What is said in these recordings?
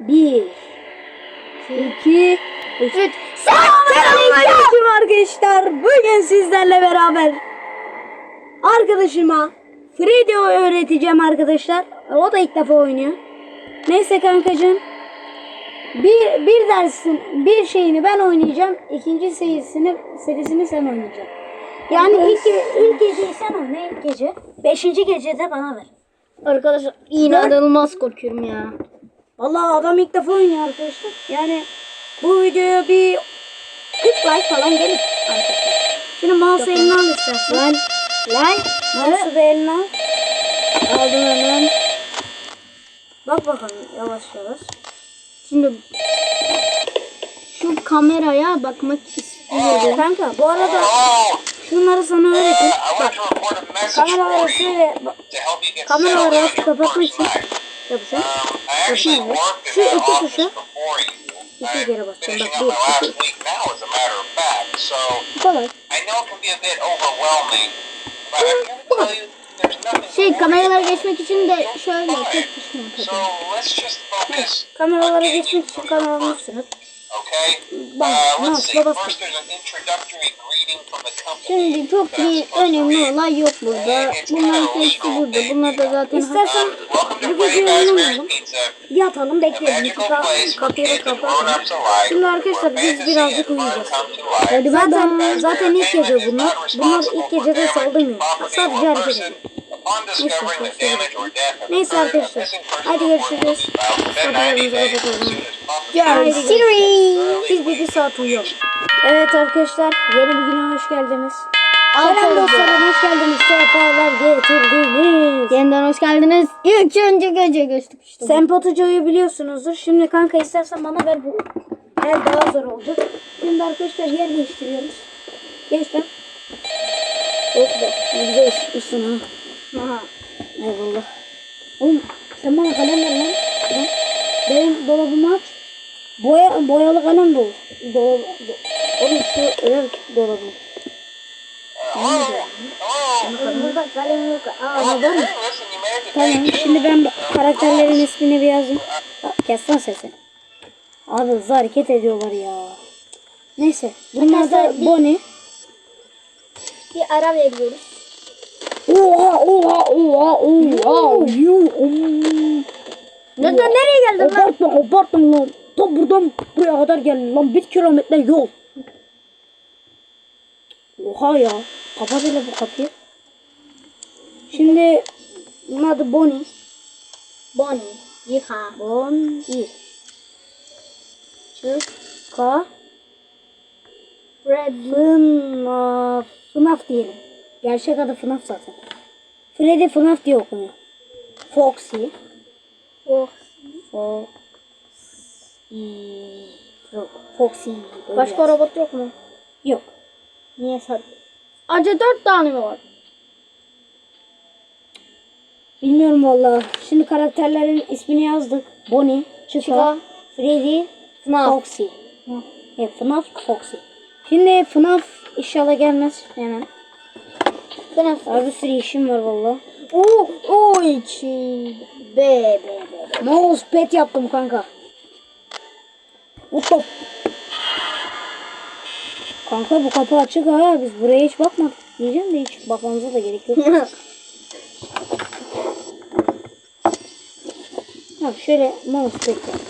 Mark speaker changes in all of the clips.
Speaker 1: Bir. iki, Üç. Selamünaleyküm arkadaşlar. Bugün sizlerle beraber arkadaşıma Freddy öğreteceğim arkadaşlar. O da ilk defa oynuyor. Neyse kankacığım. Bir, bir dersin bir şeyini ben oynayacağım. ikinci serisini serisini sen oynayacaksın. Yani ilk, ilk geceyi sen oyna ilk gece. Beşinci gecede bana ver.
Speaker 2: Arkadaşlar inanılmaz korkuyorum ya.
Speaker 1: Vallahi adam ilk defa oynuyor arkadaşlar. Yani bu videoya bir 40 like falan gelir arkadaşlar. Şimdi mouse eline al istersen.
Speaker 2: Lan lan
Speaker 1: Mouse'u da eline al.
Speaker 2: aldım hemen.
Speaker 1: Bak bakalım yavaş yavaş.
Speaker 2: Şimdi şu kameraya bakmak istiyorum.
Speaker 1: Kanka bu arada şunları sana öğreteyim. Bak kameraları şöyle kameraları kapatmak için yapacağım. Yapayım mı? Şu iki tuşa iki kere basacağım. Bak bir, iki. Bu kadar.
Speaker 2: Şey kameralara geçmek için de şöyle tek tuşuna
Speaker 3: just focus.
Speaker 1: Kameralara geçmek için kameranın üstüne.
Speaker 3: Okay.
Speaker 1: Bak,
Speaker 3: Uh, let's
Speaker 1: nasıl
Speaker 3: see.
Speaker 1: babası?
Speaker 3: First, there's an introductory greeting from the company.
Speaker 2: Şimdi çok bir önemli olay yok burada. Bunların hepsi burada. Bunlar da zaten
Speaker 1: İstersen bu gece oynamayalım.
Speaker 3: Pizza.
Speaker 1: Yatalım
Speaker 3: A
Speaker 1: bekleyelim. kapıyı kapatalım. Şimdi arkadaşlar biz birazcık uyuyacağız.
Speaker 2: Hadi
Speaker 1: Zaten zaten ilk gece bunlar. Bunlar ilk gecede saldırmıyor. Sadece hareket ediyor.
Speaker 3: Have
Speaker 1: Neyse arkadaşlar. Hadi görüşürüz.
Speaker 3: be filed within 90 days as soon as possible.
Speaker 2: Görüşürüz.
Speaker 1: Biz bir, bir saat uyuyalım. Evet arkadaşlar yeni bir güne hoş geldiniz. Selam dostlarım hoş geldiniz. Sefalar getirdiniz.
Speaker 2: Yeniden hoş geldiniz. Üçüncü gece geçtik işte.
Speaker 1: Sempotucuyu biliyorsunuzdur. Şimdi kanka istersen bana ver bu. El daha zor oldu. Şimdi arkadaşlar yer değiştiriyoruz. Geç lan. Oh be. Güzel ısıtmışsın ha. Aha. Eyvallah. Oğlum sen bana kalem ver lan. Lan. Benim dolabımı aç. Boya, boyalı kalem bul. Dolab, do, oğlum şu renk dolabı.
Speaker 3: Hello? Hello?
Speaker 1: Burada kalem yok. Aa
Speaker 3: Well,
Speaker 1: neden mi?
Speaker 3: hey, listen, you made it to
Speaker 1: Tamam şimdi ben karakterlerin ismini bir yazayım. Kes lan sesi. Abi hızlı hareket ediyorlar ya. Neyse bunlar da Bonnie.
Speaker 2: Bir ara veriyoruz.
Speaker 1: Oha oha oha oha. Yuh.
Speaker 2: Neden nereye geldin lan?
Speaker 1: Abartma abartma lan. Tam buradan buraya kadar geldi lan. Bir kilometre yol. Oha ya. Kapat hele bu kapıyı. Şimdi bunun adı Bonnie.
Speaker 2: Bonnie. Yıka.
Speaker 1: Bonnie. Çıka.
Speaker 2: Freddy.
Speaker 1: FNAF. FNAF diyelim. Gerçek adı FNAF zaten. Freddy FNAF diye okunuyor. Foxy. Foxy. Foxy. böyle
Speaker 2: Başka
Speaker 1: yaz.
Speaker 2: robot yok mu?
Speaker 1: Yok.
Speaker 2: Niye sat? Acı dört tane mi var?
Speaker 1: Bilmiyorum valla. Şimdi karakterlerin ismini yazdık. Bonnie, Chica,
Speaker 2: Chica,
Speaker 1: Freddy,
Speaker 2: FNAF.
Speaker 1: Foxy. Evet, FNAF, Foxy. Şimdi FNAF inşallah gelmez hemen.
Speaker 2: FNAF.
Speaker 1: Abi bir sürü işim var valla.
Speaker 2: Oo, o iki. Be be be.
Speaker 1: Mousepad yaptım kanka. Hop. Kanka bu kapı açık ha. Biz buraya hiç bakmadık. Diyeceğim de hiç bakmamıza da gerek yok. Ha şöyle mousepad yap.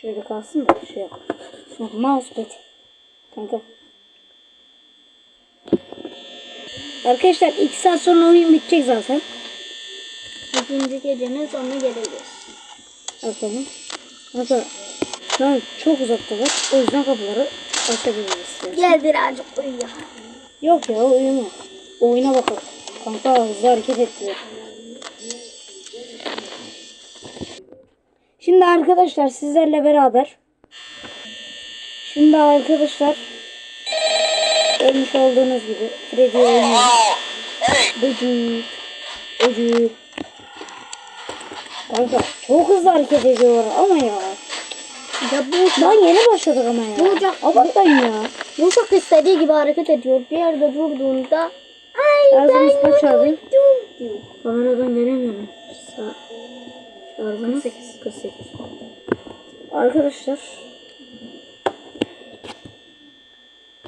Speaker 1: Şöyle kalsın da şey yap. Ha, mousepad. Kanka. Arkadaşlar 2 saat sonra oyun bitecek zaten.
Speaker 2: İkinci gecenin sonuna geleceğiz.
Speaker 1: Bakalım. Kanka şu an çok uzaktalar. O yüzden kapıları açabiliriz.
Speaker 2: Gel birazcık uyuyor.
Speaker 1: Yok ya uyuma. Oyuna bakalım. Kanka hızlı hareket ettiler. Şimdi arkadaşlar sizlerle beraber Şimdi arkadaşlar Görmüş olduğunuz gibi Freddy oynuyor. Bıcık. Bıcık. Kanka çok hızlı hareket ediyorlar ama ya.
Speaker 2: Ya bu
Speaker 1: Daha yeni başladık ama ya.
Speaker 2: Bu uçak-
Speaker 1: Abartmayın ya.
Speaker 2: bu çok istediği gibi hareket ediyor. Bir yerde durduğunda ay
Speaker 1: Ağzınız
Speaker 2: ben
Speaker 1: abi.
Speaker 2: diyor.
Speaker 1: Kameradan göremiyorum. Sağ. Şarjımız 48. 48. Arkadaşlar.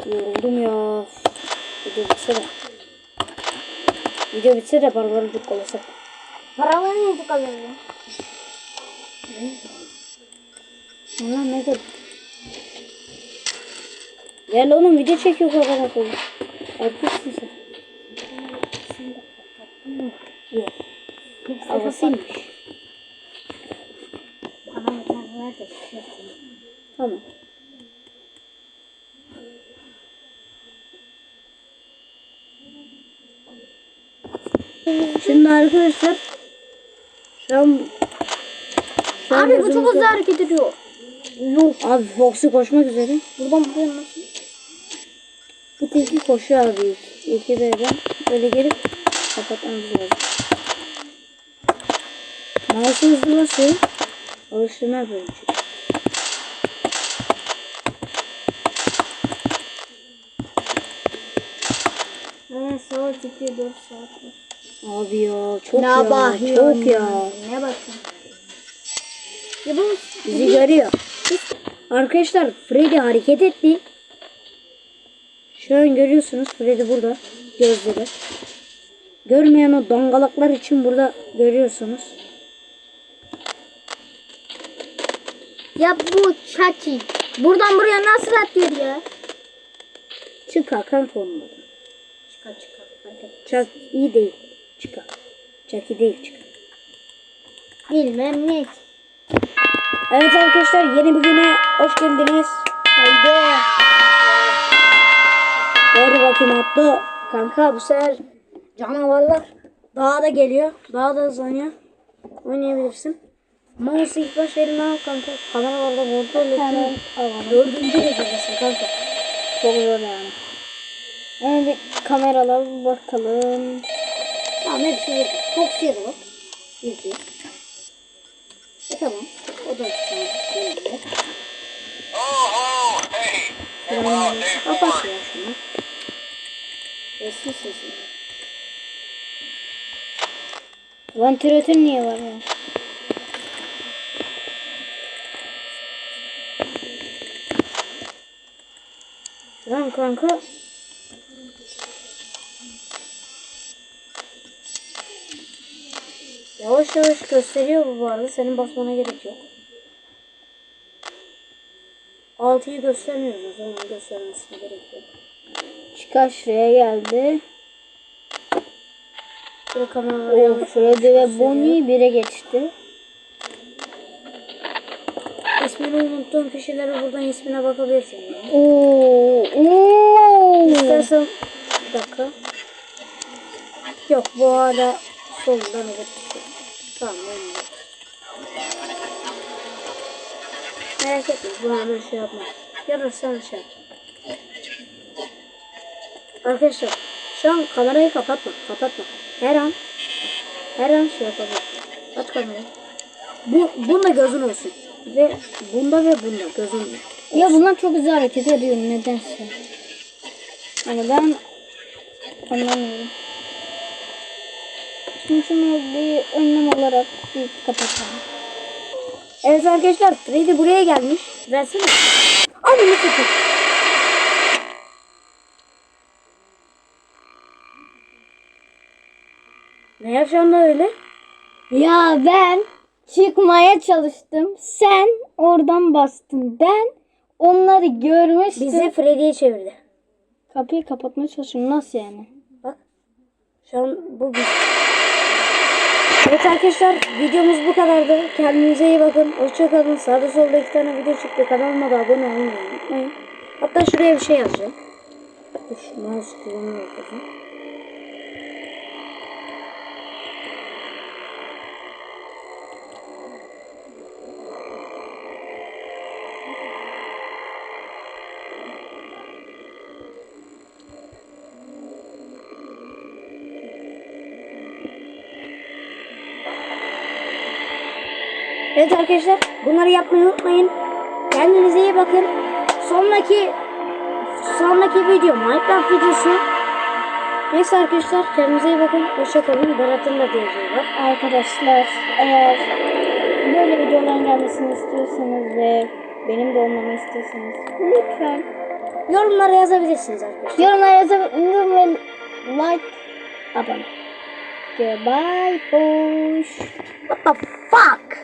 Speaker 1: Yoruldum ya. Video bitse de. Video bitse de paraları tıklasak.
Speaker 2: Paraları niye tıkalıyor ya?
Speaker 1: Allah ne kadar. Gel oğlum video çekiyor kadar koyayım. Artistsin sen. Yok. Havasıymış.
Speaker 2: Şey.
Speaker 1: Tamam. Şimdi arkadaşlar şu an şu an
Speaker 2: Abi bu çok hızlı hareket ediyor.
Speaker 1: Yok abi Foxy koşmak üzere.
Speaker 2: Buradan buraya nasıl?
Speaker 1: Bu tilki koşuyor abi. İki B'den böyle gelip kapatmamız lazım. Mouse'u hızlı basıyorum. Alıştırma yapıyorum çünkü.
Speaker 2: Evet saat 2 4 saat var.
Speaker 1: Abi ya çok
Speaker 2: Ne
Speaker 1: ya
Speaker 2: bakıyorsun
Speaker 1: çok ya.
Speaker 2: Ne bakıyorsun? Ya bu
Speaker 1: Bizi görüyor. Arkadaşlar Freddy hareket etti. Şu an görüyorsunuz Freddy burada. Gözleri. Görmeyen o dangalaklar için burada görüyorsunuz.
Speaker 2: ya bu Chucky. Buradan buraya nasıl atlıyor ya?
Speaker 1: Onunla.
Speaker 2: Çıkar çıkar. Fark et.
Speaker 1: Çak iyi değil. Çak iyi değil çıkar.
Speaker 2: Bilmem ne.
Speaker 1: Evet arkadaşlar yeni bir güne hoş geldiniz.
Speaker 2: Haydi.
Speaker 1: Hadi bakayım atla. Kanka bu sefer canavarlar daha da geliyor. Daha da hızlanıyor. Oynayabilirsin. Mouse ilk baş eline al kanka. Kameralarda kontrol et. Dördüncü derecesi kanka. Çok zor yani. Bir kameralara bakalım. Tamam hepsi. Foxy'ye de bak. İki. E tamam. O da
Speaker 3: day
Speaker 1: Kapat ya şunu. Sessiz sessiz. Vantilatör niye var ya? Tamam kanka. Yavaş yavaş gösteriyor bu bu arada. Senin basmana gerek yok. 6'yı göstermiyoruz o zaman göstermesine gerek yok. Çıkar şuraya geldi. Şöyle kameraları
Speaker 2: Oh, Freddy ve Bonnie bire geçti.
Speaker 1: İsmini unuttuğum kişilere buradan ismine bakabilirsin. Yani.
Speaker 2: Oo, oo.
Speaker 1: İstersen bir dakika. Yok bu hala solundan evet. Merak etme bu hemen şey yapma. Yarın sen şey yap. Arkadaşlar şu an kamerayı kapatma. Kapatma. Her an her an şey yapabilir. Aç kamerayı. Bu, bunda gözün olsun. Ve bunda ve bunda gözün olsun.
Speaker 2: Ya bunlar çok güzel hareket ediyor nedense. Yani ben anlamıyorum. Şimdi şunu bir önlem olarak bir kapatalım.
Speaker 1: Evet arkadaşlar Freddy buraya gelmiş. Versene. Ananı satayım. Ne yaşandı öyle?
Speaker 2: Ya ben çıkmaya çalıştım. Sen oradan bastın. Ben onları görmüştüm.
Speaker 1: Bizi Freddy'ye çevirdi.
Speaker 2: Kapıyı kapatmaya çalışıyorum. Nasıl yani?
Speaker 1: Bak. Şu an bu biz. Evet arkadaşlar videomuz bu kadardı. Kendinize iyi bakın. Hoşçakalın. Sağda solda iki tane video çıktı. Kanalıma da abone olmayı unutmayın. Hatta şuraya bir şey yazacağım. Dur kullanmıyor kızım. Evet arkadaşlar bunları yapmayı unutmayın. Kendinize iyi bakın. Sonraki sonraki video Minecraft videosu. Neyse arkadaşlar kendinize iyi bakın. Hoşçakalın. Berat'ın da diyeceği.
Speaker 2: Arkadaşlar eğer böyle videoların gelmesini istiyorsanız ve benim de olmamı istiyorsanız lütfen
Speaker 1: yorumlara yazabilirsiniz arkadaşlar.
Speaker 2: Yorumlara yazabilirsiniz ve like abone. Goodbye, bush.
Speaker 1: What the fuck?